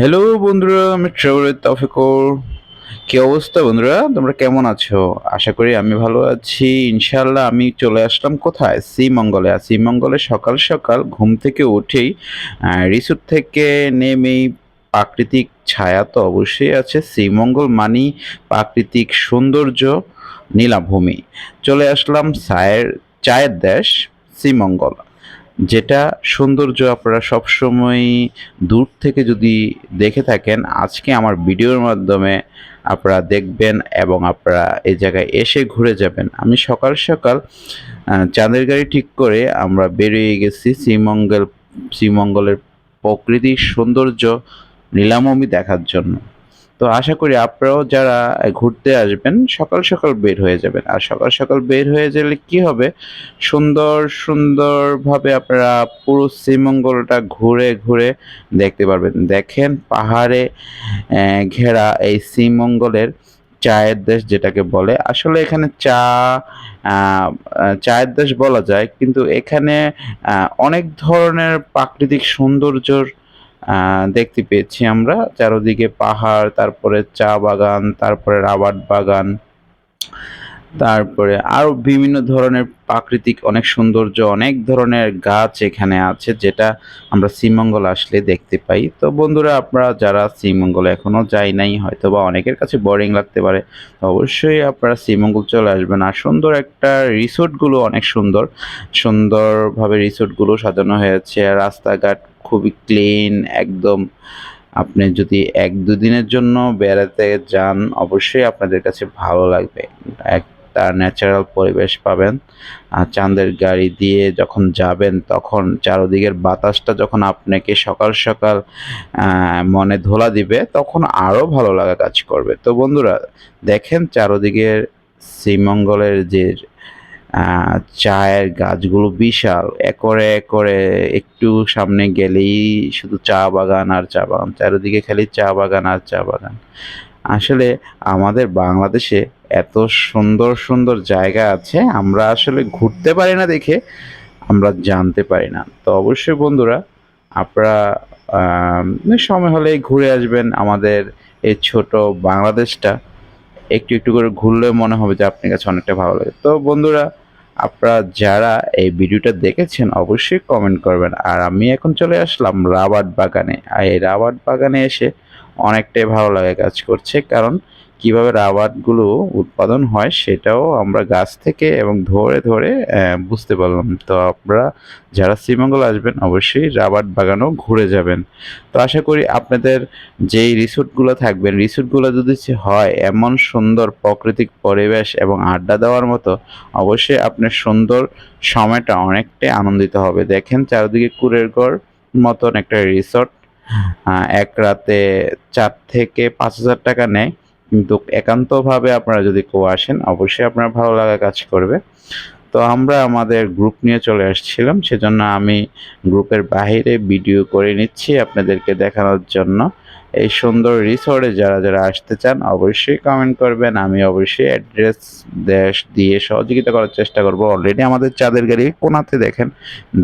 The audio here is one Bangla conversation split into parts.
হ্যালো বন্ধুরা, আমি ট্রাভেলের তফিকর কি অবস্থা, বন্ধুরা? তোমরা কেমন আছো? আশা করি আমি ভালো আছি। ইনশাল্লাহ আমি চলে আসলাম কোথায়? শ্রীমঙ্গলে। আর শ্রীমঙ্গলে সকাল সকাল ঘুম থেকে উঠেই রিসোর্ট থেকে নেমেই প্রাকৃতিক ছায়া তো অবশ্যই আছে। শ্রীমঙ্গল মানি প্রাকৃতিক সৌন্দর্য, নীলাভূমি। চলে আসলাম চায়ের চায়ের দেশ, শ্রীমঙ্গল। যেটা সৌন্দর্য আপনারা সবসময় দূর থেকে যদি দেখে থাকেন, আজকে আমার ভিডিওর মাধ্যমে আপনারা দেখবেন এবং আপনারা এই জায়গায় এসে ঘুরে যাবেন। আমি সকাল সকাল চাঁদের গাড়ি ঠিক করে আমরা বেরিয়ে গেছি শ্রীমঙ্গল, শ্রীমঙ্গলের প্রকৃতির সৌন্দর্য নীলামমি দেখার জন্য। তো আশা করি আপনারাও যারা ঘুরতে আসবেন, সকাল সকাল বের হয়ে যাবেন। আর সকাল সকাল বের হয়ে গেলে কি হবে? সুন্দর সুন্দরভাবে আপনারা পুরো শ্রীমঙ্গলটা ঘুরে ঘুরে দেখতে পারবেন। দেখেন পাহাড়ে ঘেরা এই শ্রীমঙ্গলের চায়ের দেশ যেটাকে বলে। আসলে এখানে চা চায়ের দেশ বলা যায়, কিন্তু এখানে অনেক ধরনের প্রাকৃতিক সৌন্দর্যর দেখতে পেয়েছি আমরা। চারদিকে পাহাড় তারপরে চা বাগান তারপরে রাবার বাগান। তারপরে আরও বিভিন্ন ধরনের প্রাকৃতিক অনেক সৌন্দর্য, অনেক ধরনের গাছ এখানে আছে যেটা আমরা শ্রীমঙ্গল আসলে দেখতে পাই। তো বন্ধুরা, আপনারা যারা শ্রীমঙ্গলে এখনও যাই নাই হয়তো বা অনেকের কাছে বোরিং লাগতে পারে। অবশ্যই আপনারা শ্রীমঙ্গল চলে আসবেন। আর সুন্দর একটা রিসোর্টগুলো অনেক সুন্দর। সুন্দরভাবে রিসোর্টগুলো সাজানো হয়েছে। রাস্তাঘাট খুবই ক্লিন একদম আপনি যদি এক দুদিনের জন্য বেড়াতে যান, অবশ্যই আপনাদের কাছে ভালো লাগবে। একটা ন্যাচারাল পরিবেশ পাবেন। আর চাঁদের গাড়ি দিয়ে যখন যাবেন, তখন চারদিকের বাতাসটা যখন আপনাকে সকাল সকাল মনে ধোলা দিবে, তখন আরও ভালো লাগা কাজ করবে। তো বন্ধুরা, দেখেন চারদিকের শ্রীমঙ্গলের যে চায়ের গাছগুলো বিশাল। একরে একরে একটু সামনে গেলেই শুধু চা বাগান আর চা বাগান। চারিদিকে খালি চা বাগান আর চা বাগান। আসলে আমাদের বাংলাদেশে এত সুন্দর সুন্দর জায়গা আছে, আমরা আসলে ঘুরতে পারি না দেখে, আমরা জানতে পারি না। তো অবশ্যই বন্ধুরা, আপনারা সময় হলেই ঘুরে আসবেন আমাদের এই ছোট বাংলাদেশটা। একটু একটু করে ঘুরলে মনে হবে যে আপনার কাছে অনেকটা ভালো লাগে। তো বন্ধুরা, আপনারা যারা এই ভিডিওটা দেখেছেন, অবশ্যই কমেন্ট করবেন। আর আমি এখন চলে আসলাম রাবার বাগানে। আর এই রাবার বাগানে এসে অনেকটাই ভালো লাগে কাজ করছে। কারণ কীভাবে রাবারগুলো উৎপাদন হয় সেটাও আমরা গাছ থেকে এবং ধরে ধরে বুঝতে পারলাম। তো আপনারা যারা শ্রীমঙ্গল আসবেন, অবশ্যই রাবার বাগানও ঘুরে যাবেন। তো আশা করি আপনাদের যেই রিসোর্টগুলো থাকবেন রিসোর্টগুলো যদি হয় এমন সুন্দর প্রাকৃতিক পরিবেশ এবং আড্ডা দেওয়ার মতো, অবশ্যই আপনার সুন্দর সময়টা অনেকটাই আনন্দিত হবে। দেখেন চারিদিকে কুরের ঘর মতন একটা রিসোর্ট। এক রাতে চার থেকে পাঁচ হাজার টাকা নেয়। কিন্তু একান্তভাবে আপনারা যদি কেউ আসেন, অবশ্যই আপনার ভালো লাগা কাজ করবে। তো আমরা আমাদের গ্রুপ নিয়ে চলে আসছিলাম, সেজন্য আমি গ্রুপের বাইরে ভিডিও করে নিচ্ছি আপনাদেরকে দেখানোর জন্য। এই সুন্দর রিসোর্টে যারা যারা আসতে চান, অবশ্যই কমেন্ট করবেন। আমি অবশ্যই অ্যাড্রেস দেশ দিয়ে সহযোগিতা করার চেষ্টা করব। অলরেডি আমাদের চাঁদের গাড়ি কোনাতে দেখেন,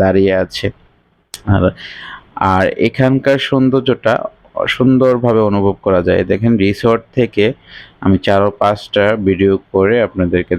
দাঁড়িয়ে আছে। আর আর এখানকার সৌন্দর্যটা সুন্দরভাবে অনুভব করা যায়। দেখেন রিসোর্ট থেকে আমি চার পাঁচটা ভিডিও করে আপনাদেরকে